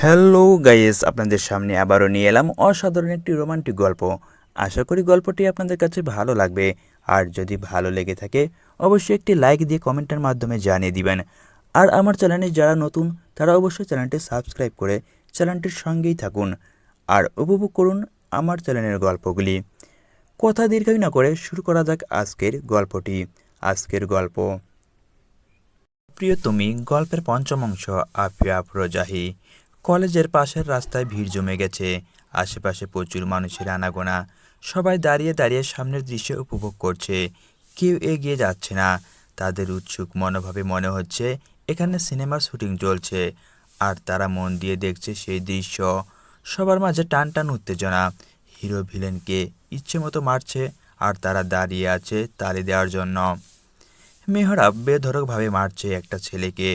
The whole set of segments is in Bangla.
হ্যালো গাইস, আপনাদের সামনে আবারও নিয়ে এলাম অসাধারণ একটি রোমান্টিক গল্প। আশা করি গল্পটি আপনাদের কাছে ভালো লাগবে। আর যদি ভালো লেগে থাকে, অবশ্যই একটি লাইক দিয়ে কমেন্টের মাধ্যমে জানিয়ে দিবেন। আর আমার চ্যানেলে যারা নতুন, তারা অবশ্যই চ্যানেলটি সাবস্ক্রাইব করে চ্যানেলটির সঙ্গেই থাকুন। আর উপভোগ করুন আমার চ্যানেলের গল্পগুলি। কথা দীর্ঘায়ু না করে শুরু করা যাক আজকের গল্পটি। আজকের গল্প। প্রিয় তুমি গল্পের পঞ্চম অংশ, আফিয়া আফরোজাহি কলেজের পাশের রাস্তায় ভিড় জমে গেছে। আশেপাশে প্রচুর মানুষের আনাগোনা। সবাই দাঁড়িয়ে দাঁড়িয়ে সামনের দৃশ্য উপভোগ করছে। কেউ এগিয়ে যাচ্ছে না। তাদের উৎসুক মনোভাবে মনে হচ্ছে এখানে সিনেমার শুটিং চলছে। আর তারা মন দিয়ে দেখছে সেই দৃশ্য। সবার মাঝে টান টান উত্তেজনা। হিরো ভিলেনকে ইচ্ছে মতো মারছে আর তারা দাঁড়িয়ে আছে তালি দেওয়ার জন্য। মেহরাব বেধরকভাবে মারছে একটা ছেলেকে।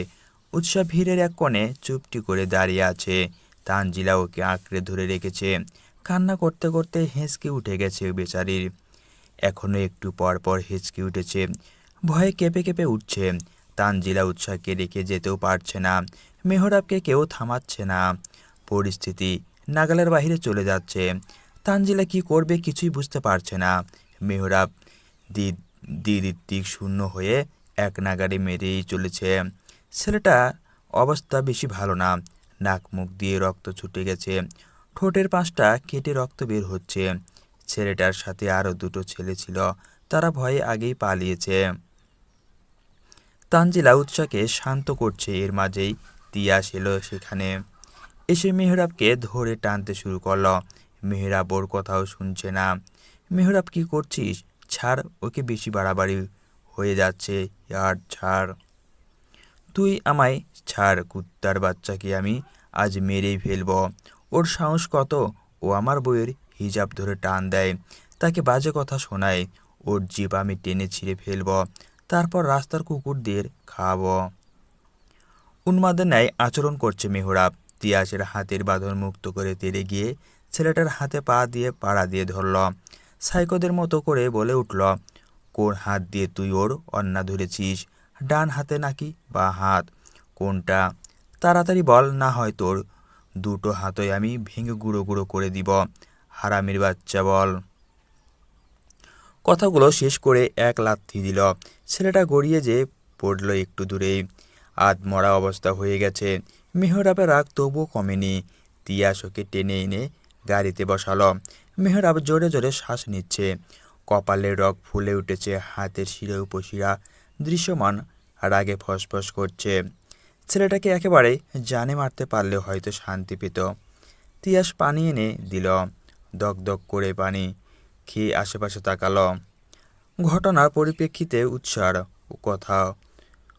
উৎসব ভিড়ের এক কোণে চুপটি করে দাঁড়িয়ে আছে। তানজিলা ওকে আঁকড়ে ধরে রেখেছে। কান্না করতে করতে হেঁচকে উঠে গেছে বেচারির। এখনও একটু পর পর হেঁচকে উঠেছে। ভয়ে কেঁপে কেঁপে উঠছে। তানজিলা উৎসাহকে রেখে যেতেও পারছে না। মেহরাবকে কেউ থামাচ্ছে না। পরিস্থিতি নাগালের বাইরে চলে যাচ্ছে। তানজিলা কি করবে কিছুই বুঝতে পারছে না। মেহরাব দি দিক শূন্য হয়ে এক নাগারে মেরেই চলেছে। ছেলেটা অবস্থা বেশি ভালো না। নাক মুখ দিয়ে রক্ত ছুটে গেছে। ঠোঁটের পাশটা কেটে রক্ত বের হচ্ছে। ছেলেটার সাথে আরও দুটো ছেলে ছিল। তারা ভয়ে আগেই পালিয়েছে। তানজিলা উৎসাকে শান্ত করছে। এর মাঝেই তিয়াস এলো সেখানে। এসে মেহরাবকে ধরে টানতে শুরু করল। মেহরাব ওর কথাও শুনছে না। মেহরাব, কি করছিস? ছাড়, ওকে বেশি বাড়াবাড়ি হয়ে যাচ্ছে। আর ছাড়। তুই আমায় ছাড়, কুত্তার বাচ্চাকে আমি আজ মেরেই ফেলব। ওর সাহস কত? ও আমার বইয়ের হিজাব ধরে টান দেয়। তাকে বাজে কথা শোনায়। ওর জিপ আমি টেনে ছিঁড়ে ফেলব। তারপর রাস্তার কুকুরদের খাওয়াবো। উন্মাদের ন্যায় আচরণ করছে মেহরাব। তিয়াসের হাতের বাঁধন মুক্ত করে তেড়ে গিয়ে ছেলেটার হাতে পা দিয়ে পাড়া দিয়ে ধরল। সাইকোদের মতো করে বলে উঠল, কোন হাত দিয়ে তুই ওর অন্না ধরেছিস? ডান হাতে নাকি বা হাত? কোনটা? তাড়াতাড়ি বল, না হয় তোর। দুটো হাতই আমি ভেঙে গুঁড়ো গুঁড়ো করে দিব। হারামির বাচ্চা, বল। কথাগুলো শেষ করে এক লাথি দিল। ছেলেটা গড়িয়ে যে পড়ল একটু দূরেই। আধমরা অবস্থা হয়ে গেছে। মেহরাবের রাগ তবুও কমেনি। তিয়াস ওকে টেনে এনে গাড়িতে বসালো। মেহরাব জোরে জোরে শ্বাস নিচ্ছে। কপালে রগ ফুলে উঠেছে, হাতের শিরা উপশিরা দৃশ্যমান রাগে ফসফস করছে। ছেলেটাকে একেবারে জানে মারতে পারলে হয়তো শান্তি পেত। তিয়াস পানি এনে দিল। দগ দগ করে পানি খেয়ে আশেপাশে তাকালো। ঘটনার পরিপ্রেক্ষিতে উৎসার কথা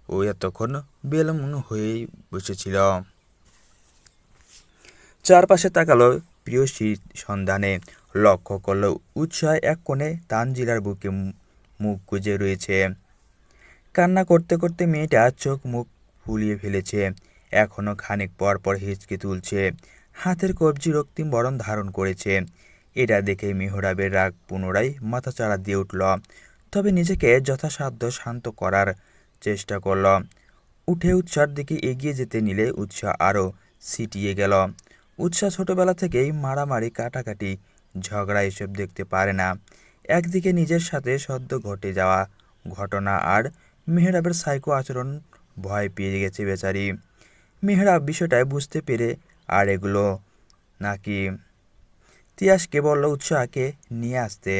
ও এতক্ষণ বেলমন হয়েই বসেছিল। চারপাশে তাকালো প্রিয়সীর সন্ধানে। লক্ষ্য করল উৎসাহ এক কোণে তানজিলার বুকে মুখ গুজে রয়েছে। কান্না করতে করতে মেয়েটা চোখ মুখ ফুলিয়ে ফেলেছে। এখনও খানিক পর পর হিচকে তুলছে। হাতের কবজি রক্তিম বরণ ধারণ করেছে। এটা দেখে মেহরাবের রাগ পুনরায় মাথাচাড়া দিয়ে উঠল। তবে নিজেকে যথাসাধ্য শান্ত করার চেষ্টা করল। উঠে উৎসার দিকে এগিয়ে যেতে নিলে উৎসাহ আরও সিটিয়ে গেল। উৎসাহ ছোটবেলা থেকেই মারামারি, কাটাকাটি, ঝগড়া এসব দেখতে পারে না। একদিকে নিজের সাথে সদ্য ঘটে যাওয়া ঘটনা আর মেহরাবের সাইকো আচরণ ভয় পেয়ে গেছে বেচারি। মেহরাব বিষয়টায় বুঝতে পেরে, আর এগুলো নাকি? তিয়াসকে বলল উৎসাহকে নিয়ে আসতে।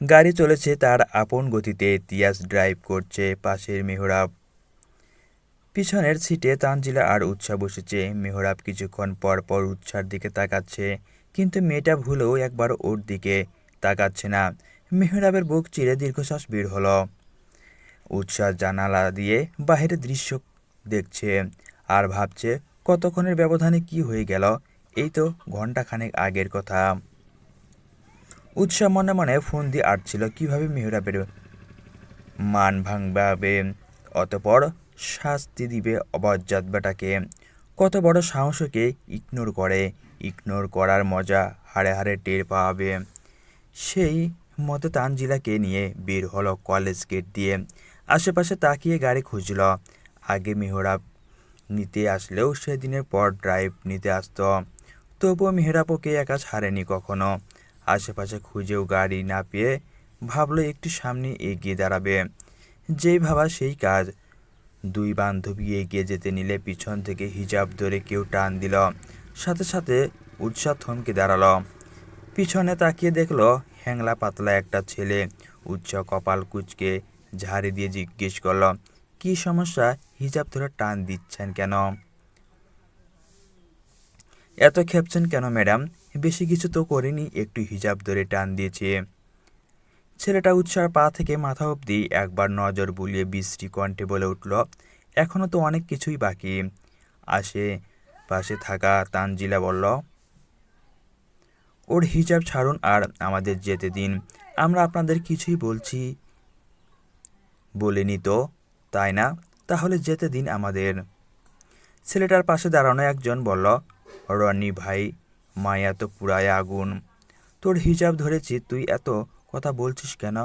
গাড়ি চলেছে তার আপন গতিতে, তিয়াস ড্রাইভ করছে পাশের মেহরাব। পিছনের সিটে তানজিলা আর উৎসাহ বসেছে। মেহরাব কিছুক্ষণ পর পর উৎসার দিকে তাকাচ্ছে, কিন্তু মেয়েটা ভুলেও একবার ওর দিকে তাকাচ্ছে না। মেহরাবের বুক চিরে দীর্ঘশ্বাস বের হলো। উৎসাহ জানালা দিয়ে বাহিরের দৃশ্য দেখছে আর ভাবছে, কতক্ষণের ব্যবধানে কি হয়ে গেল? এই তো ঘন্টাখানেক আগের কথা। উৎসাহ মনে মনে ফোন দিয়ে আটছিল, কীভাবে মেহরাবের মান ভাঙবে? অতপর শাস্তি দিবে অবজ্জাত বেটাকে। কত বড় সাহসকে ইগনোর করে। ইগনোর করার মজা হাড়ে হাড়ে টের পাবে। সেই মতো তানজিলাকে নিয়ে বের হলো কলেজ গেট দিয়ে। আশেপাশে তাকিয়ে গাড়ি খুঁজল। আগে মেহরাব নিতে আসলেও সেদিনের পর ড্রাইভ নিতে আসতো। তবুও মেহেরাব ওকে একা ছাড়েনি কখনো। আশেপাশে খুঁজেও গাড়ি না পেয়ে ভাবলো একটু সামনে এগিয়ে দাঁড়াবে। যেই ভাবা সেই কাজ। দুই বান্ধবী এগিয়ে যেতে নিলে পিছন থেকে হিজাব ধরে কেউ টান দিল। সাথে সাথে উৎসাহ থমকে দাঁড়াল। পিছনে তাকিয়ে দেখল হ্যাংলা পাতলা একটা ছেলে উৎসাহ কপাল কুচকে ঝাড়ি দিয়ে জিজ্ঞেস করল, কী সমস্যা? হিজাব ধরে টান দিচ্ছেন কেন? এত খেপছেন কেন ম্যাডাম? বেশি কিছু তো করিনি, একটু হিজাব ধরে টান দিয়েছে। ছেলেটা উৎসার পা থেকে মাথা অবধি একবার নজর বুলিয়ে বিশ্রী কণ্ঠে বলে উঠল এখনও তো অনেক কিছুই বাকি। আসে পাশে থাকা তানজিলা বলল ওর হিজাব ছাড়ুন আর আমাদের যেতে দিন। আমরা আপনাদের কিছুই বলছি। বলিনি তো, তাই না? তাহলে যেতে দিন আমাদের। ছেলেটার পাশে দাঁড়ানো একজন বলল, রনি ভাই, মায়া তো পুরায় আগুন। তোর হিজাব ধরেছি, তুই এত কথা বলছিস কেন?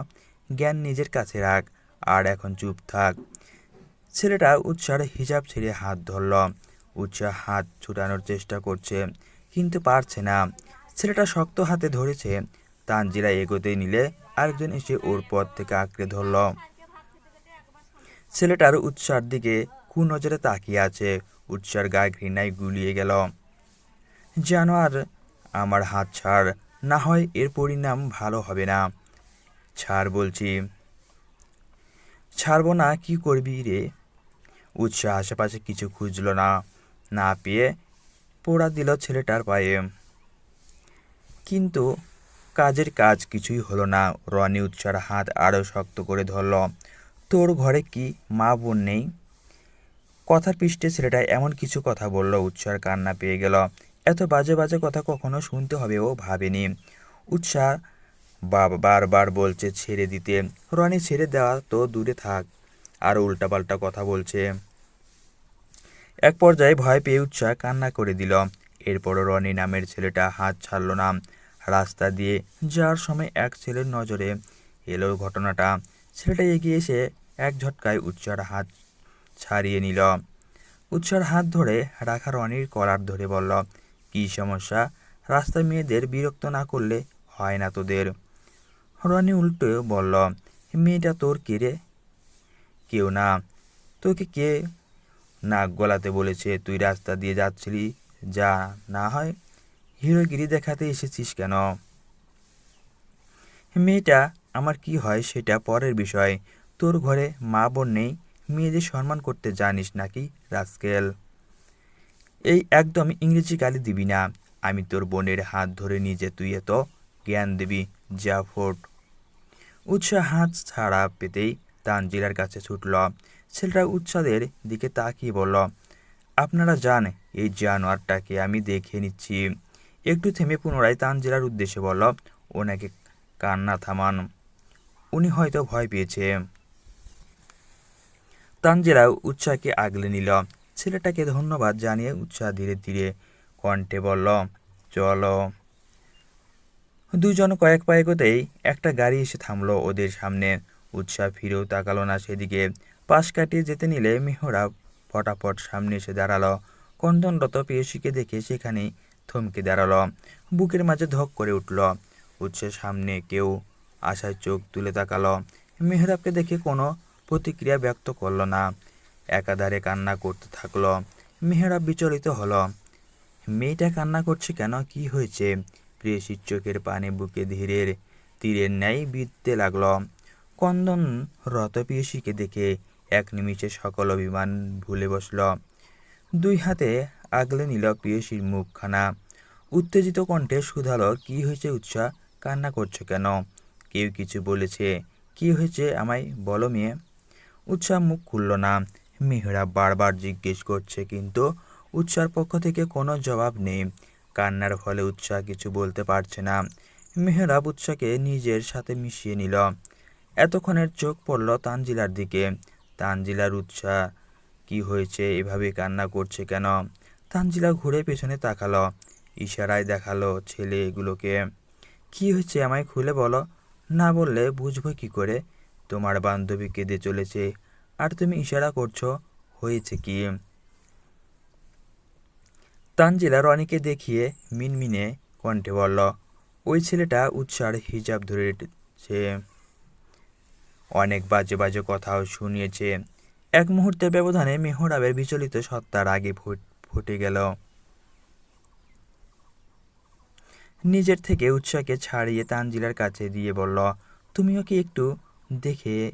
জ্ঞান নিজের কাছে রাখ আর এখন চুপ থাক। ছেলেটা উৎসার হিজাব ছেড়ে হাত ধরল। উৎসাহ হাত ছুটানোর চেষ্টা করছে, কিন্তু পারছে না। ছেলেটা শক্ত হাতে ধরেছে। তানজিরা এগোতে নিলে আরেকজন এসে ওর পথ থেকে আঁকড়ে ধরল। ছেলেটার উৎসার দিকে কুনজরে তাকিয়ে আছে। উৎসার গায়ে ঘৃণায় গুলিয়ে গেল। যেন আর, আমার হাত ছাড়, না হয় এর পরিণাম ভালো হবে না। ছাড় বলছি। ছাড়বো না, কি করবি রে? উৎসাহ আশেপাশে কিছু খুঁজলো না। না পেয়ে পোড়া দিল ছেলেটার পায়ে। কিন্তু কাজের কাজ কিছুই হলো না। রনি উৎসার হাত আরও শক্ত করে ধরল, তোর ঘরে কি মা বোন নেই? কথার পৃষ্ঠে ছেলেটা এমন কিছু কথা বলল, উৎসার কান্না পেয়ে গেল। এত বাজে বাজে কথা কখনো শুনতে হবে ও ভাবেনি। উৎসাহ বারবার বলছে, ছেড়ে দিতে। রনি ছেড়ে দেওয়া তো দূরে থাক আর উল্টাপাল্টা কথা বলছে। এক পর্যায়ে ভয় পেয়ে উৎসাহ কান্না করে দিল। এরপরও রনি নামের ছেলেটা হাত ছাড়ল না। রাস্তা দিয়ে যাওয়ার সময় এক ছেলের নজরে এলো ঘটনাটা। ছেলেটা এগিয়ে এসে এক ঝটকায় উৎসার হাত ছাড়িয়ে নিল। উৎসার হাত ধরে রাখা রনির কলার ধরে বলল, কী সমস্যা? রাস্তায় মেয়েদের বিরক্ত না করলে হয় না তোদের। রনি উল্টো বলল, মেয়েটা তোর কে রে? কেউ না। তোকে কে নাক গলাতে বলেছে? তুই রাস্তা দিয়ে যাচ্ছিলি যা না হয় হিরোগিরি দেখাতে এসেছিস কেন? মেয়েটা, আমার কি হয় সেটা পরের বিষয়। তোর ঘরে মা বোন নেই, মেয়েদের সম্মান করতে জানিস নাকি রাস্কেল? এই একদম ইংরেজি গালি দিবি না। আমি তোর বোনের হাত ধরে নিজে তুই এত জ্ঞান দিবি, যা ফোট উৎসাহ হাত ছাড়া পেতেই তানজিলার কাছে ছুটল। ছেলেটা উৎসাদের দিকে তাকিয়ে বলল আপনারা যান এই জানোয়ারটাকে আমি দেখে নিচ্ছি। একটু থেমে পুনরায় তানজিলার উদ্দেশ্যে বলল, ওনাকে কান্না থামান। উনি হয়তো ভয় পেয়েছে। তানজিলা উৎসাহকে আগলে নিল। ছেলেটাকে ধন্যবাদ জানিয়ে উৎসাহ ধীরে ধীরে কণ্ঠে বলল, চলো। দুজন কয়েক পায়ে এগোতেই একটা গাড়ি এসে থামলো ওদের সামনে। উৎসাহ ফিরেও তাকালো না সেদিকে। পাশ কাটিয়ে যেতে নিলে মেহরাব ফটাফট সামনে এসে দাঁড়াল। কন্দনরত পেয়সীকে দেখে সেখানেই থমকে দাঁড়াল। বুকের মাঝে ধক করে উঠল। উৎসের সামনে কেউ আশায় চোখ তুলে তাকালো। মেহরাবকে দেখে কোনো প্রতিক্রিয়া ব্যক্ত করল না। একাধারে কান্না করতে থাকল। মেহরাব বিচলিত হলো। মেয়েটা কান্না করছে কেন? কি হয়েছে? প্রেয়সীর চোখের পানি বুকে ধীরের তীরের ন্যায় বিঁধতে লাগল। কন্দন রত প্রেয়সীকে দেখে এক নিমিষে সকল অভিমান ভুলে বসল। দুই হাতে আগলে নিল প্রেয়সীর মুখখানা। উত্তেজিত কণ্ঠে শুধালো কি হয়েছে উৎসাহ কান্না করছ কেন? কেউ কিছু বলেছে? কি হয়েছে আমায় বলো মেয়ে? উৎসাহ মুখ খুলল না। মেহরা বারবার জিজ্ঞেস করছে, কিন্তু উৎসার পক্ষ থেকে কোনো জবাব নেই। কান্নার ফলে উৎসাহ কিছু বলতে পারছে না। মেহরাব উৎসাহকে নিজের সাথে মিশিয়ে নিল। এতক্ষণের চোখ পড়ল তানজিলার দিকে। তানজিলার উৎসাহ কি হয়েছে? এভাবে কান্না করছে কেন? তানজিলা ঘুরে পেছনে তাকালো, ইশারায় দেখাল ছেলে এগুলোকে, কি হয়েছে আমায় খুলে বলো? না বললে বুঝব কি করে? তোমার বান্ধবী কেঁদে চলেছে, আর তুমি ইশারা করছ, হয়েছে কি? তানজিলা রনিকে দেখিয়ে মিনমিনে কণ্ঠে বলল, ওই ছেলেটা উৎসার হিজাব ধরেছে। অনেক বাজে বাজে কথাও শুনিয়েছে। এক মুহূর্তের ব্যবধানে মেহরাবের বিচলিত সত্তার আগে ফুট- গেল। নিজের থেকে উৎসাকে ছাড়িয়ে তানজিলার কাছে দিয়ে বলল তুমি ওকে একটু দেখে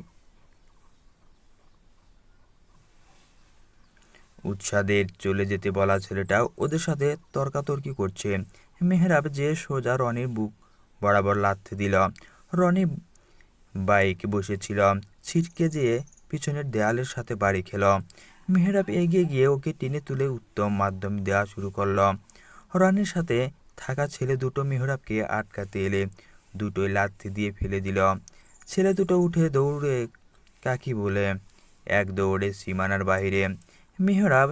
উৎসাদের চলে যেতে বলা ছেলেটা ওদের সাথে তর্কাতর্কি করছে? মেহরাব যে সোজা রনির বুক বরাবর লাথি দিল। রনি বাইকে বসেছিল ছিটকে যেয়ে পিছনের দেয়ালের সাথে বাড়ি খেল মেহরাব এগিয়ে গিয়ে ওকে টেনে তুলে উত্তম মাধ্যম দেওয়া শুরু করল। রনির সাথে থাকা ছেলে দুটো মেহরাবকে আটকাতে এলে দুটোই লাথি দিয়ে ফেলে দিল। ছেলে দুটো উঠে দৌড়ে কাকি বলে, এক দৌড়ে সীমানার বাইরে মেহরাব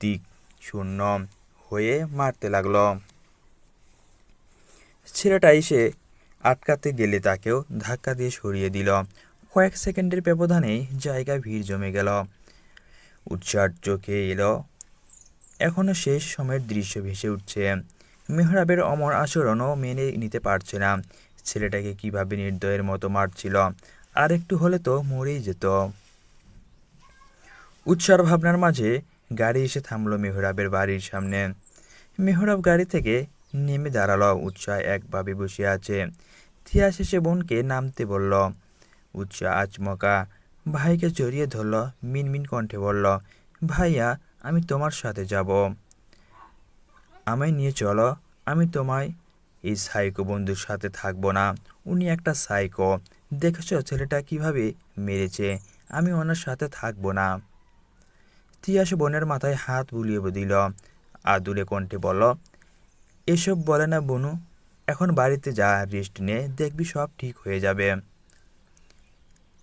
দিক শূন্য হয়ে মারতে লাগল। ছেলেটা এসে আটকাতে গেলে তাকেও ধাক্কা দিয়ে সরিয়ে দিল। কয়েক সেকেন্ডের ব্যবধানেই জায়গায় ভিড় জমে গেল। উৎসার চোখে এলো। এখনও শেষ সময়ের দৃশ্য ভেসে উঠছে। মেহরাবের অমর আচরণও মেনে নিতে পারছে না। ছেলেটাকে কীভাবে নির্দয়ের মতো মারছিল, আর একটু হলে তো মরেই যেত। উৎসার ভাবনার মাঝে গাড়ি এসে থামলো মেহরাবের বাড়ির সামনে। মেহরাব গাড়ি থেকে নেমে দাঁড়াল। উৎসাহ একভাবে বসে আছে। থিয়া শেষে বোনকে নামতে বলল। উৎসাহ আচমকা ভাইকে জড়িয়ে ধরল, মিনমিন কণ্ঠে বলল, ভাইয়া, আমি তোমার সাথে যাব। আমায় নিয়ে চলো, আমি তোমায় এই সাইকো বন্ধুর সাথে থাকব না। উনি একটা সাইকো। দেখেছ ছেলেটা কীভাবে মেরেছে? আমি ওনার সাথে থাকব না। তিয়াস বোনের মাথায় হাত বুলিয়ে দিল। আদুরে কণ্ঠে বলল, এসব বলে না বনু এখন বাড়িতে যা রেস্ট নে, দেখবি সব ঠিক হয়ে যাবে।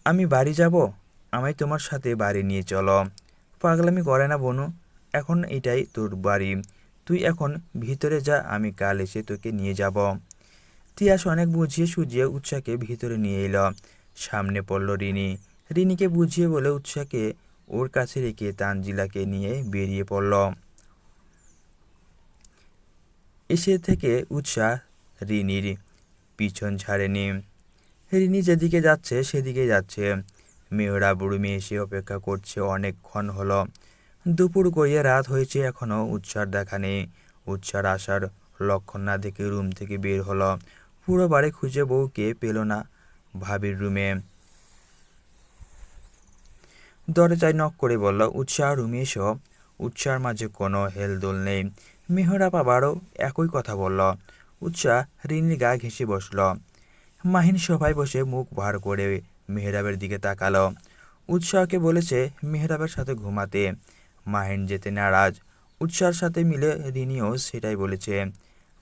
আমি বাড়ি যাব? আমায় তোমার সাথে বাড়ি নিয়ে চলো। পাগলামি করে না বনু, এখন এটাই তোর বাড়ি। তুই এখন ভিতরে যা, আমি কাল এসে তোকে নিয়ে যাব। তিয়াস অনেক বুঝিয়ে সুঝিয়ে উৎসাকে ভিতরে নিয়ে এলো। সামনে পড়ল রিনি। রিনিকে বুঝিয়ে বলে উৎসাকে ওর কাছে রেখে তানজিলাকে নিয়ে বেরিয়ে পড়ল। এসে থেকে উৎসাহ রিনির পিছন ছাড়েনি। রিনি যেদিকে যাচ্ছে সেদিকে যাচ্ছে। মেয়েরা বুড়ুমি এসে অপেক্ষা করছে, অনেকক্ষণ হলো। দুপুর গড়িয়ে রাত হয়েছে এখনও উৎসার দেখা নেই। উৎসার আসার লক্ষণ না দেখে রুম থেকে বের হলো। পুরো বাড়ি খুঁজে বউকে পেল না ভাবির রুমে। দরজায় নক করে বলল উৎসাহ রুমে এসো। উৎসার মাঝে কোনো হেলদোল নেই। মেহরাব আবারও একই কথা বলল উৎসাহ রিনির গা ঘেঁষে বসল। মাহিন সবাই বসে মুখ ভার করে মেহরাবের দিকে তাকালো। উৎসাহকে বলেছে মেহরাবের সাথে ঘুমাতে। মাহিন যেতে নারাজ। উৎসার সাথে মিলে রিনিও সেটাই বলেছে।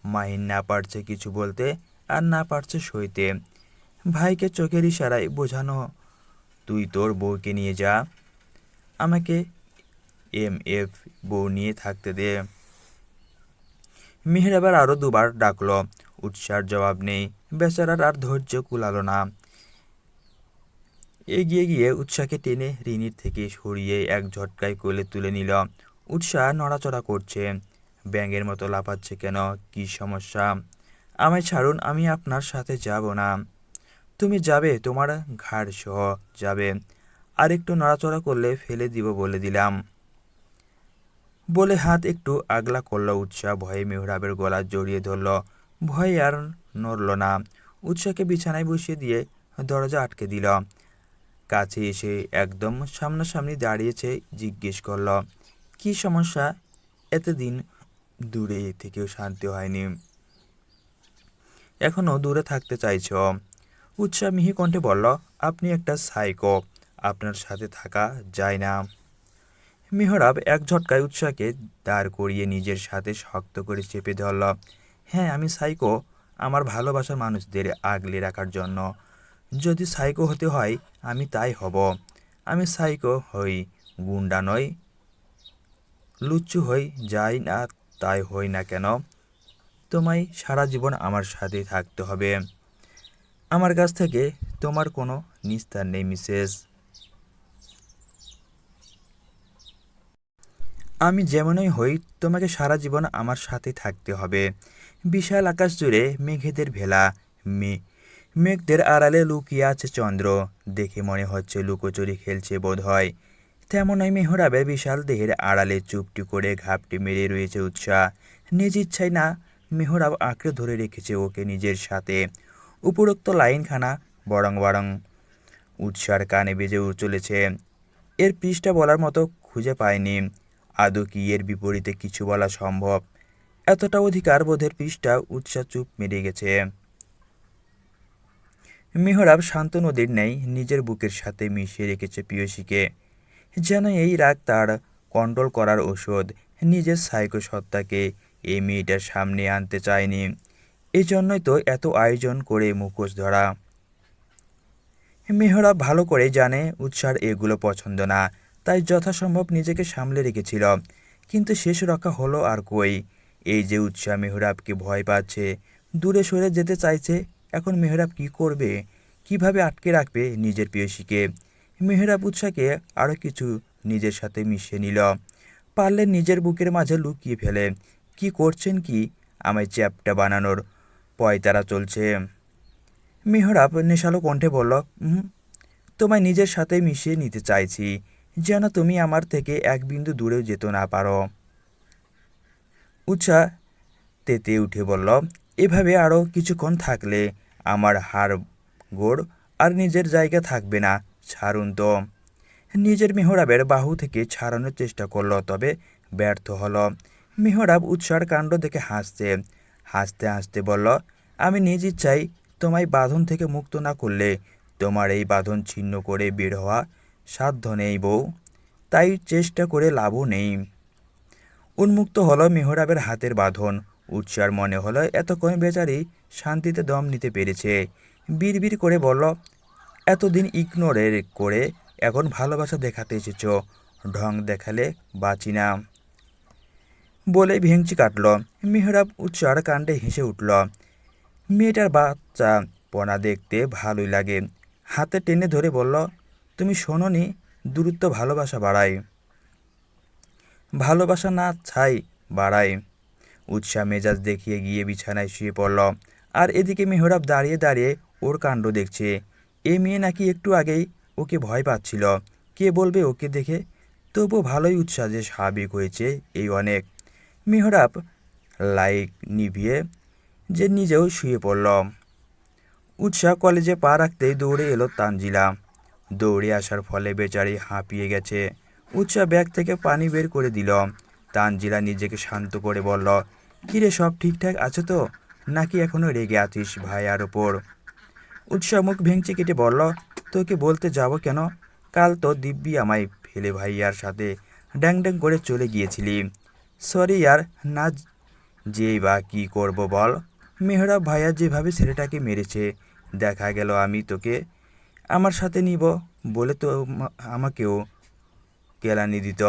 মাহিন না পারছে কিছু বলতে আর না পারছে সইতে। ভাইকে চোখের ইশারায় বোঝানো, তুই তোর বউকে নিয়ে যা। আমাকে এম এফ বউ নিয়ে থাকতে দে। মেহরাবার আরও দুবার ডাকলো। উৎসার জবাব নেই। বেচারার আর ধৈর্য কুলালো না। এগিয়ে গিয়ে উৎসাকে টেনে রিনির থেকে সরিয়ে এক ঝটকায় কোলে তুলে নিল। উৎসাহ নড়াচড়া করছে। ব্যাঙের মতো লাফাচ্ছে কেন? কি সমস্যা? আমায় ছাড়ুন, আমি আপনার সাথে যাব না। তুমি যাবে, তোমার ঘাড় সহ যাবে। আর একটু নড়াচড়া করলে ফেলে দিব বলে দিলাম। বলে হাত একটু আগলা করল উৎসাহ ভয়ে মেহরাবের গলা জড়িয়ে ধরল। ভয়ে আর নড়ল না। উৎসাহকে বিছানায় বসিয়ে দিয়ে দরজা আটকে দিল। কাছে এসে একদম সামনাসামনি দাঁড়িয়েছে জিজ্ঞেস করল, কি সমস্যা? এতদিন দূরে থেকেও শান্তি হয়নি। এখনও দূরে থাকতে চাইছ? উৎসাহ মিহি কণ্ঠে বলল, আপনি একটা সাইকো। আপনার সাথে থাকা যায় না। মেহরাব এক ঝটকায় উৎসাহকে দাঁড় করিয়ে নিজের সাথে শক্ত করে চেপে ধরল হ্যাঁ আমি সাইকো, আমার ভালোবাসার মানুষদের আগলে রাখার জন্য। যদি সাইকো হতে হয়, আমি তাই হব। আমি সাইকো হই, গুন্ডা নই, লুচ্চু হই, যাই না তাই হই না কেন? তোমায় সারা জীবন আমার সাথেই থাকতে হবে। আমার কাছ থেকে তোমার কোনো নিস্তার নেই, মিসেস। আমি যেমনই হই, তোমাকে সারা জীবন আমার সাথে থাকতে হবে। বিশাল আকাশ জুড়ে মেঘেদের ভেলা, মে, মেঘদের আড়ালে লুকিয়ে আছে চন্দ্র। দেখে মনে হচ্ছে লুকোচুরি খেলছে বোধ হয় তেমনই মেহরাবের বিশাল দেহের আড়ালে চুপটি করে ঘাপটি মেরে রয়েছে উৎসাহ। নিজ ইচ্ছায় না, মেহরাব আঁকড়ে ধরে রেখেছে ওকে নিজের সাথে। উপরোক্ত লাইনখানা বরং বরং উৎসার কানে বেজে চলেছে। এর পৃষ্ঠা বলার মতো খুঁজে পায়নি। আদৌ কি এর বিপরীতে কিছু বলা সম্ভব? এতটা অধিকার বোধের পৃষ্ঠা উৎসাহ চুপ মেরে গেছে। মেহরাব শান্ত নদীর নেই নিজের বুকের সাথে মিশিয়ে রেখেছে পিয়সীকে যেন এই রাগ তার কন্ট্রোল করার ওষুধ নিজের সাইকো সত্তাকে এই মেয়েটার সামনে আনতে চায়নি। এই জন্যই তো এত আয়োজন করে মুখোশ ধরা। মেহরাব ভালো করে জানে উৎসার এগুলো পছন্দ না। তাই যথাসম্ভব নিজেকে সামলে রেখেছিল। কিন্তু শেষ রক্ষা হলো আর কই? এই যে উৎসাহ মেহরাবকে ভয় পাচ্ছে দূরে সরে যেতে চাইছে এখন মেহরাব কি করবে? কীভাবে আটকে রাখবে নিজের প্রিয়সীকে মেহরাব উৎসাহকে আরও কিছু নিজের সাথে মিশিয়ে নিল। পারলে নিজের বুকের মাঝে লুকিয়ে ফেলে। কি করছেন কি? আমায় চ্যাপটা বানানোর পয়তারা চলছে। মেহরাব নেশালো কণ্ঠে বলল "হুম, তোমায় নিজের সাথে মিশিয়ে নিতে চাইছি। যেন তুমি আমার থেকে এক বিন্দু দূরেও যেতে না পারো। উৎসাহ তেতে উঠে বলল, এভাবে আরও কিছুক্ষণ থাকলে আমার হাড় গোড় আর নিজের জায়গা থাকবে না, ছাড়ুন তো। নিজের মেহরাবের বাহু থেকে ছাড়ানোর চেষ্টা করল, তবে ব্যর্থ হলো। মেহরাব উৎসার কাণ্ড দেখে হাসছে। হাসতে হাসতে বলল, আমি নিজ ইচ্ছাই তোমায় বাঁধন থেকে মুক্ত না করলে তোমার এই বাঁধন ছিন্ন করে বের হওয়া সাধ্য নেই বউ, তাই চেষ্টা করে লাভও নেই। উন্মুক্ত হলো মেহরাবের হাতের বাঁধন। উৎসার মনে হলো এতক্ষণ বেচারি শান্তিতে দম নিতে পেরেছে। বিড়বিড় করে বলল, এতদিন ইগনোরের করে এখন ভালোবাসা দেখাতে এসেছ, ঢং দেখালে বাঁচি না। বলে ভেঙচি কাটল। মেহরাব উৎসার কাণ্ডে হেসে উঠল, মেয়েটার বাচ্চা, পনা দেখতে ভালোই লাগে। হাতে টেনে ধরে বলল তুমি শোনোনি দূরত্ব ভালোবাসা বাড়ায়। ভালোবাসা না ছাই বাড়ায়। উৎসাহ মেজাজ দেখিয়ে গিয়ে বিছানায় শুয়ে পড়ল। আর এদিকে মেহরাব দাঁড়িয়ে দাঁড়িয়ে ওর কাণ্ড দেখছে। এ মেয়ে নাকি একটু আগেই ওকে ভয় পাচ্ছিল। কে বলবে ওকে দেখে? তবু ভালোই উৎসাহ যে স্বাভাবিক হয়েছে এই অনেক। মেহরাব লাইক নিভিয়ে যে নিজেও শুয়ে পড়ল। উৎসাহ কলেজে পা রাখতেই দৌড়ে এলো তানজিলা। দৌড়ে আসার ফলে বেচারি হাঁপিয়ে গেছে। উৎসাহ ব্যাগ থেকে পানি বের করে দিল। তানজিলা নিজেকে শান্ত করে বলল, কিরে, সব ঠিকঠাক আছে তো? নাকি এখনও রেগে আছিস ভাইয়ার ওপর? উৎসাহ মুখ ভেঙচি কেটে বলল, তোকে বলতে যাব কেন? কাল তো দিব্যি আমায় ফেলে ভাইয়ার সাথে ড্যাং ড্যাং করে চলে গিয়েছিলি। সরি আর না যেই বা কী করব বল? মেহরা ভাইয়া যেভাবে ছেলেটাকে মেরেছে, দেখা গেল আমি তোকে আমার সাথে নিব। বলে তো আমাকেও কেলানি দিত।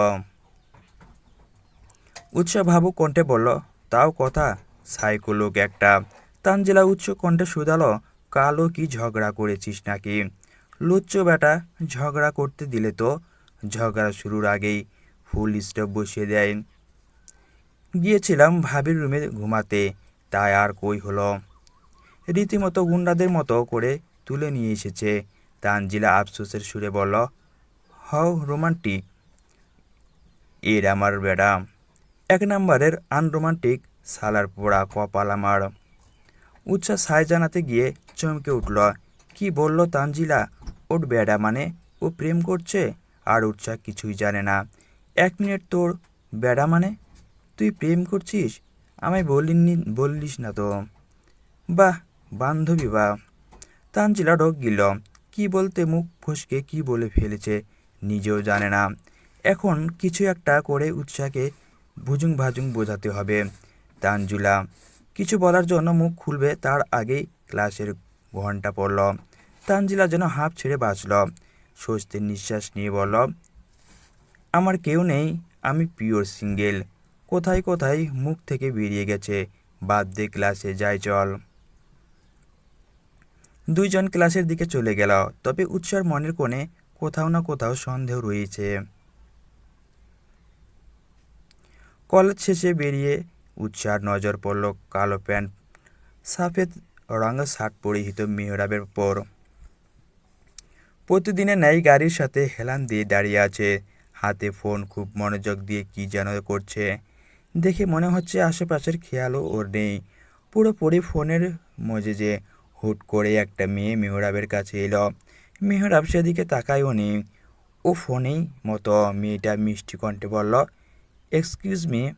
উৎসাহ ভাবুক কণ্ঠে বলল, তাও কথা? সাইকো লোক একটা। তানজিলা উচ্চ কণ্ঠে শুধালো, কালো কি ঝগড়া করেছিস নাকি? লুচ্চ বেটা, ঝগড়া করতে দিলে তো ঝগড়া শুরুর আগেই ফুল স্টপ বসিয়ে দেয়। গিয়েছিলাম ভাবির রুমে ঘুমাতে, তাই আর কই হলো। রীতিমতো গুন্ডাদের মতো করে তুলে নিয়ে এসেছে। তানজিলা আফসোসের সুরে বলল হাউ রোমান্টিক। এর আমার বেড়া। এক নম্বরের আনরোমান্টিক সালার পোড়া কপাল আমার। উচ্ছ্বাস সায় জানাতে গিয়ে চমকে উঠল, কি বলল তানজিলা ওর বেড়া মানে? ও প্রেম করছে? আর উৎসাহ কিছুই জানে না। এক মিনিট তোর বেড়া মানে? তুই প্রেম করছিস? আমায় বলিনি, বললিস না তো? বাহ, বান্ধবী বা তানজিলা ঢোক গিল কি বলতে মুখ ফসকে কি বলে ফেলেছে নিজেও জানে না। এখন কিছু একটা করে উৎসাহকে ভুজুং ভাজুং বোঝাতে হবে। তানজুলা, কিছু বলার জন্য মুখ খুলবে, তার আগেই ক্লাসের ঘণ্টা পড়ল। তানজিলা যেন হাঁপ ছেড়ে বাঁচল। স্বস্তির নিঃশ্বাস নিয়ে বলল, আমার কেউ নেই, আমি পিওর সিঙ্গেল। কোথায় কোথায় মুখ থেকে বেরিয়ে গেছে। বাদ দে ক্লাসে, যাই চল। দুইজন ক্লাসের দিকে চলে গেল, তবে উৎসার মনের কোণে কোথাও না কোথাও সন্দেহ রয়েছে। কলেজ শেষে বেরিয়ে উৎসার নজর পড়ল কালো প্যান্ট, সাফেদ রঙের শার্ট পরিহিত মেহরাবের পর প্রতিদিনের ন্যায় গাড়ির সাথে হেলান দিয়ে দাঁড়িয়ে আছে, হাতে ফোন, খুব মনোযোগ দিয়ে কি যেন করছে। দেখে মনে হচ্ছে আশেপাশের খেয়ালও ওর নেই। পুরোপুরি ফোনের মজে যে হুট করে একটা মেয়ে মেহরাবের কাছে এলো। মেহরাব সেদিকে তাকায়ও নি। ও ফোনেই মতো মেয়েটা মিষ্টি কণ্ঠে বলল, এক্সকিউজ মি।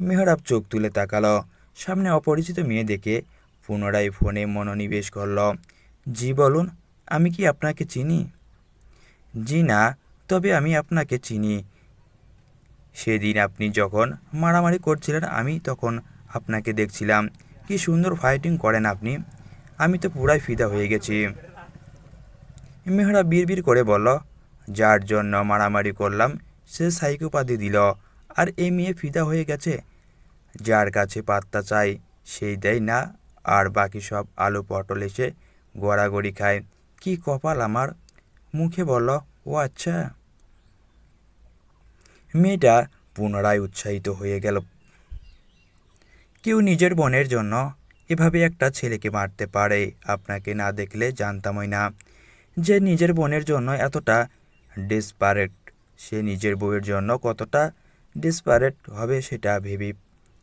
মেহরাব চোখ তুলে তাকালো। সামনে অপরিচিত মেয়ে দেখে পুনরায় ফোনে মনোনিবেশ করল, জি বলুন, আমি কি আপনাকে চিনি? জি না, তবে আমি আপনাকে চিনি। সেদিন আপনি যখন মারামারি করছিলেন, আমি তখন আপনাকে দেখছিলাম। কি সুন্দর ফাইটিং করেন আপনি। আমি তো পুরাই ফিদা হয়ে গেছি। মেহরা বিড়বিড় করে বলল, যার জন্য মারামারি করলাম, সে সাইকোপাতি দিল, আর এই মেয়ে ফিদা হয়ে গেছে। যার কাছে পাত্তা চাই, সেই দেয় না, আর বাকি সব আলু পটল এসে গড়াগড়ি খায়। কি কপাল আমার? মুখে বলল, ও আচ্ছা। মেয়েটা পুনরায় উৎসাহিত হয়ে গেল। কেউ নিজের বোনের জন্য এভাবে একটা ছেলেকে মারতে পারে, আপনাকে না দেখলে জানতামই না। যে নিজের বোনের জন্য এতটা ডেসপারেট সে নিজের বউয়ের জন্য কতটা ডেসপারেট হবে সেটা ভেবে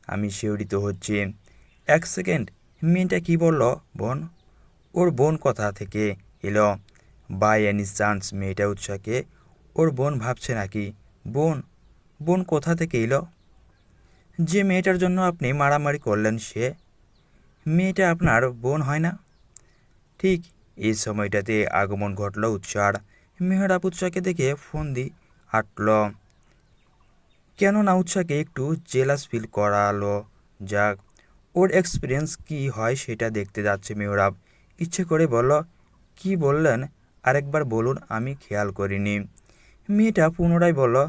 আমি শিহরিত হচ্ছি। এক সেকেন্ড মেয়েটা কি বলল? বোন, ওর বোন কথা থেকে এলো। বাই এনি চান্স মেয়েটা উৎসাহকে ওর বোন ভাবছে নাকি? বোন বোন কোথা থেকে এলো? যে মেয়েটার জন্য আপনি মারামারি করলেন সে মেয়েটা আপনার বোন, হয় না? ঠিক এই সময়টাতে আগমন ঘটল উৎসার। মেহরাব উৎসাকে দেখে ফোন দি আটল কেননা উৎসাকে একটু জেলাস ফিল করালো। যাক, ওর এক্সপিরিয়েন্স কি হয় সেটা দেখতে যাচ্ছে মেহরাব। ইচ্ছে করে বলল, কি বললেন? আরেকবার বলুন, আমি খেয়াল করিনি। মেয়েটা পুনরায় বলল,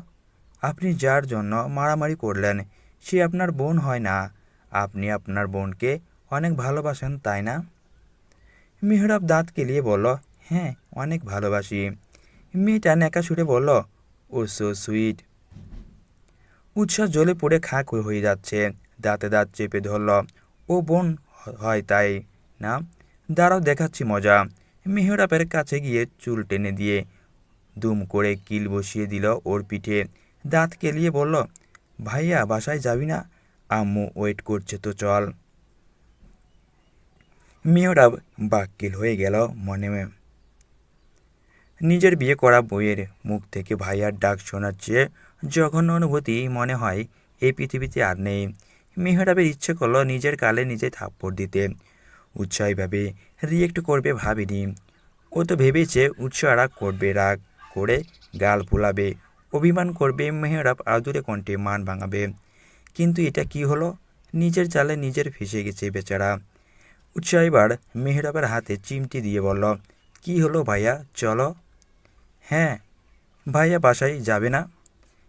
আপনি যার জন্য মারামারি করলেন, সে আপনার বোন, হয় না? আপনি আপনার বোনকে অনেক ভালোবাসেন, তাই না? মেহরাব দাঁত কেলিয়ে বলল হ্যাঁ অনেক ভালোবাসি। মেয়েটা নেকা সুরে বলল, ও সো সুইট। উৎসাহ জ্বলে পড়ে খাক হয়ে যাচ্ছে। দাঁতে দাঁত চেপে ধরল, ও বোন হয় তাই না? দাঁড়াও, দেখাচ্ছি মজা। মেহরাবের কাছে গিয়ে চুল টেনে দিয়ে দুম করে কিল বসিয়ে দিল ওর পিঠে। দাঁত কেলিয়ে বলল, ভাইয়া, বাসায় যাবি না? আম্মু ওয়েট করছে তো চল। মেয়রাব বাক্কিল হয়ে গেল মনে নিজের বিয়ে করা বইয়ের মুখ থেকে ভাইয়ার ডাক শোনার চেয়ে জঘন্য অনুভূতি মনে হয়, এই পৃথিবীতে আর নেই। মেহরাবের ইচ্ছে করল নিজের কালে নিজে থাপ্পড় দিতে। উৎসাহীভাবে রিয়েক্ট করবে ভাবিনি। ও তো ভেবেছে উৎসাহ রাগ করবে, রাগ করে গাল ফুলাবে। অভিমান করবে মেহরাব আদুরে কণ্ঠে মান ভাঙাবে। কিন্তু এটা কি হলো? নিজের জালে নিজের ফেসে গেছে বেচারা। উৎসাহ এবার মেহরাবের হাতে চিমটি দিয়ে বলল, কি হলো ভাইয়া? চলো। হ্যাঁ ভাইয়া বাসায় যাবে না?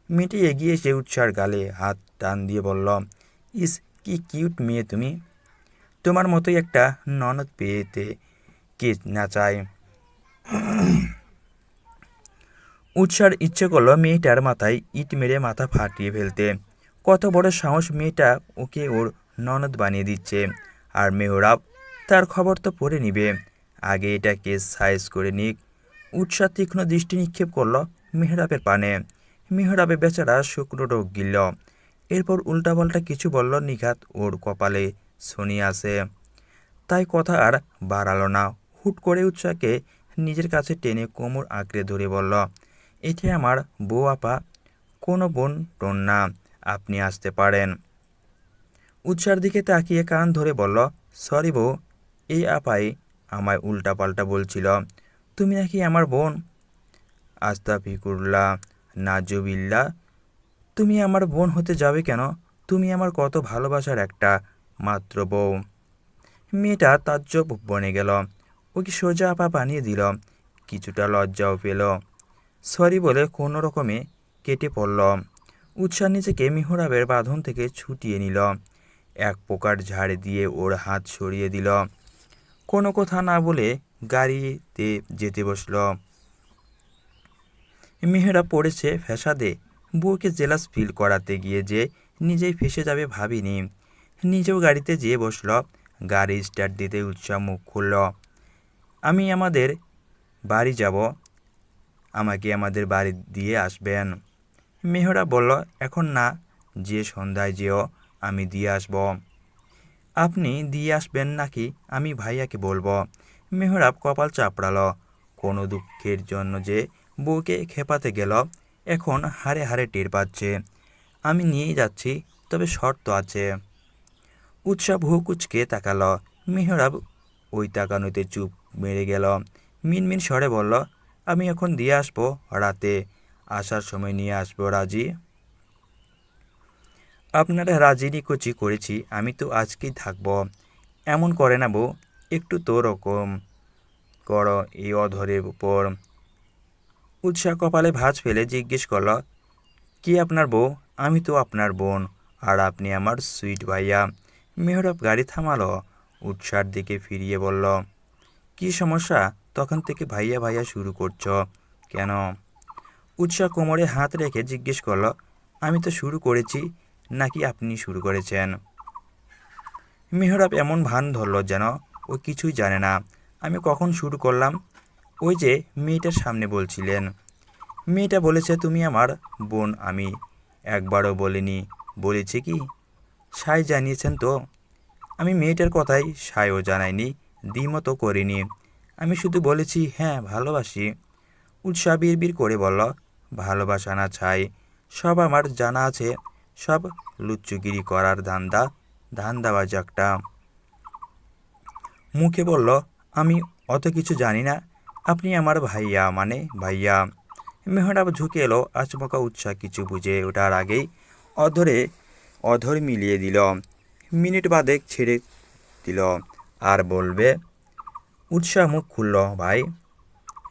মেয়েটি এগিয়ে এসে উৎসার গালে হাত টান দিয়ে বলল, ইস, কি কিউট মেয়ে তুমি। তোমার মতোই একটা ননদ পেয়েতে কে না চায়। উৎসার ইচ্ছে করল মেয়েটার মাথায় ইট মেরে মাথা ফাটিয়ে ফেলতে। কত বড় সাহস মেয়েটা ওকে ওর ননদ বানিয়ে দিচ্ছে। আর মেহরাব তার খবর তো পড়ে নিবে। আগে এটাকে সাইজ করে নিক। উৎসাহ তীক্ষ্ণ দৃষ্টি নিক্ষেপ করল মেহরাবের পানে। মেহরাবে বেচারা শুকনো রোগ গিলল। এরপর উল্টাপাল্টা কিছু বলল নিঘাত ওর কপালে শনি আসে তাই কথা আর বাড়ালো না। হুট করে উৎসাহকে নিজের কাছে টেনে কোমর আঁকড়ে ধরে বলল এটি আমার বউ আপা, কোনো বোন টোন না। আপনি আসতে পারেন। উৎসার দিকে তাকিয়ে কান ধরে বলল, সরি বউ এই আপাই আমায় উল্টাপাল্টা বলছিল, তুমি নাকি আমার বোন? আস্তা ফিকুরলা নাজুবিল্লা তুমি আমার বোন হতে যাবে কেন? তুমি আমার কত ভালোবাসার একটা মাত্র বউ। মেয়েটা তাজ্জব বনে গেল। ওকে সোজা আপা বানিয়ে দিল। কিছুটা লজ্জাও পেল। সরি বলে কোনো রকমে কেটে পড়ল। উৎসাহ নিজেকে মিহরাবের বাঁধন থেকে ছুটিয়ে নিল। এক প্রকার ঝাড় দিয়ে ওর হাত সরিয়ে দিল। কোনো কথা না বলে গাড়িতে যেতে বসল। মেহেরা পড়েছে ফ্যাসাদে বউকে জেলাস ফিল করাতে গিয়ে যে নিজেই ফেসে যাবে ভাবিনি। নিজেও গাড়িতে যেয়ে বসল, গাড়ি স্টার্ট দিতে উৎসাহ মুখ খুলল। আমি আমাদের বাড়ি যাব, আমাকে আমাদের বাড়ি দিয়ে আসবেন। মেহরা বলল, এখন না, যে সন্ধ্যায় যেও, আমি দিয়ে আসব। আপনি দিয়ে আসবেন নাকি আমি ভাইয়াকে বলব। মেহরাব কপাল চাপড়ালো। কোনো দুঃখের জন্য যে বউকে খেপাতে গেল, এখন হারে হারে টের পাচ্ছে। আমি নিয়েই যাচ্ছি, তবে শর্ত আছে। উৎসাহ ভুহ কুচকে তাকালো। মেহরাব ওই তাকানোতে চুপ মেরে গেল। মিনমিন স্বরে বলল, আমি এখন দিয়ে আসব রাতে। আসার সময় নিয়ে আসব, রাজি? আপনারা রাজি নিকুচি করেছি, আমি তো আজকেই থাকব। এমন করে না বউ, একটু তো রকম করো এই অধরের উপর। উৎসাহ কপালে ভাঁজ ফেলে জিজ্ঞেস করল, কি আপনার বউ? আমি তো আপনার বোন, আর আপনি আমার সুইট ভাইয়া। মেহরব গাড়ি থামালো, উৎসার দিকে ফিরিয়ে বলল, কি সমস্যা? তখন থেকে ভাইয়া ভাইয়া শুরু করছ, কেন? উৎসাহ কোমরে হাত রেখে জিজ্ঞেস করল, আমি তো শুরু করেছি নাকি আপনি শুরু করেছেন? মেহরাব এমন ভান ধরল যেন ও কিছুই জানে না। আমি কখন শুরু করলাম? ওই যে মেয়েটার সামনে বলছিলেন। মেয়েটা বলেছে, তুমি আমার বোন আমি। একবারও বলিনি। বলেছে কি? সাই জানিয়েছেন তো। আমি মেয়েটার কথাই সায়ও জানাইনি, দ্বিমতও করিনি। আমি শুধু বলেছি হ্যাঁ ভালোবাসি। উৎসাহ বিড়বিড় করে বলল, ভালোবাসা না, ছাই। সব আমার জানা আছে। সব লুচ্চুগিরি করার ধান্দা, ধান্দাবাজ একটা। মুখে বলল, আমি অত কিছু জানি না। আপনি আমার ভাইয়া মানে ভাইয়া। মেহরাব ঝুঁকে এলো, আচমকা উৎসাহ কিছু বুঝে ওঠার আগেই অধরে, অধর মিলিয়ে দিল। মিনিট বাদে ছেড়ে দিল। আর বলবে, উৎসাহ মুখ খুলল, ভাই।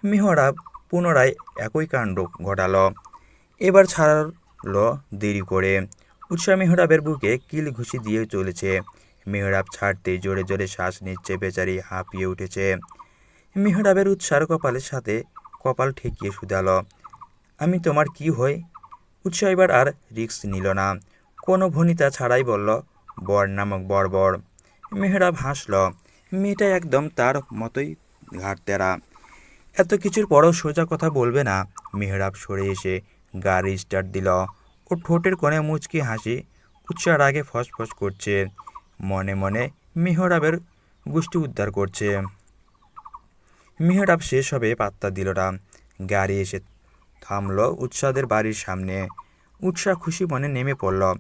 মেহরাব পুনরায় একই কাণ্ড ঘটালো। এবার ছাড়লো দেরি করে। উৎসাহ মেহরাবের বুকে কিল ঘুষি দিয়ে চলেছে। মেহরাব ছাড়তেই জোরে জোরে শ্বাস নিচ্ছে, বেচারি হাঁপিয়ে উঠেছে। মেহরাবের উৎসার কপালের সাথে কপাল ঠেকিয়ে শুধালো, আমি তোমার কি হই? উৎসাহ এবার আর রিক্স নিল না। কোনো ভনিতা ছাড়াই বলল, বর নামক বর্বর। মেহরাব হাসল, মেয়েটা একদম তার মতোই ঘাটতেরা এত কিছুর পরও সোজা কথা বলবে না? মেহরাব সরে এসে গাড়ি স্টার্ট দিল ও ঠোঁটের কোণে মুচকি হাসি উৎসার আগে ফসফস করছে। মনে মনে মেহরাবের গোষ্ঠী উদ্ধার করছে। মেহরাব শেষ হবে পাত্তা দিল গাড়ি এসে থামলো উৎসাদের বাড়ির সামনে। উৎসাহ খুশি মনে নেমে পড়ল।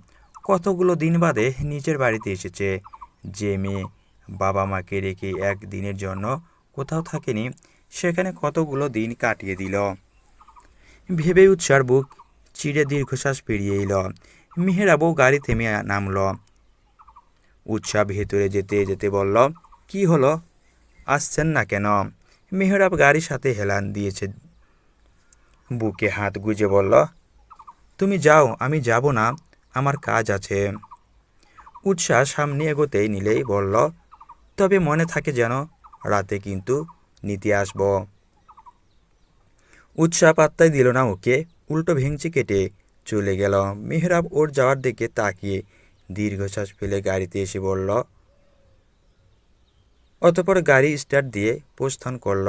কতগুলো দিন বাদে নিজের বাড়িতে এসেছে। যে মেয়ে বাবা মাকে রেখে একদিনের জন্য কোথাও থাকেনি, সেখানে কতগুলো দিন কাটিয়ে দিল। ভেবে উৎসার বুক চিড়ে দীর্ঘশ্বাস পেরিয়ে এল। মেহেরাবও গাড়ি থেমে নামল। উৎসাহ ভেতরে যেতে যেতে বলল, কি হলো? আসছেন না কেন? মেহরাব গাড়ির সাথে হেলান দিয়েছে। বুকে হাত গুজে বলল, তুমি যাও, আমি যাব না, আমার কাজ আছে। উৎসাহ সামনে এগোতেই নিলেই বলল, তবে মনে থাকে যেন রাতে কিন্তু নিতে আসব। উৎসাহ পাত্তাই দিল না ওকে। উল্টো ভেঙচি কেটে চলে গেল। মেহরাব ওর যাওয়ার দিকে তাকিয়ে দীর্ঘশ্বাস ফেলে গাড়িতে এসে বলল, অতপর গাড়ি স্টার্ট দিয়ে প্রস্থান করল।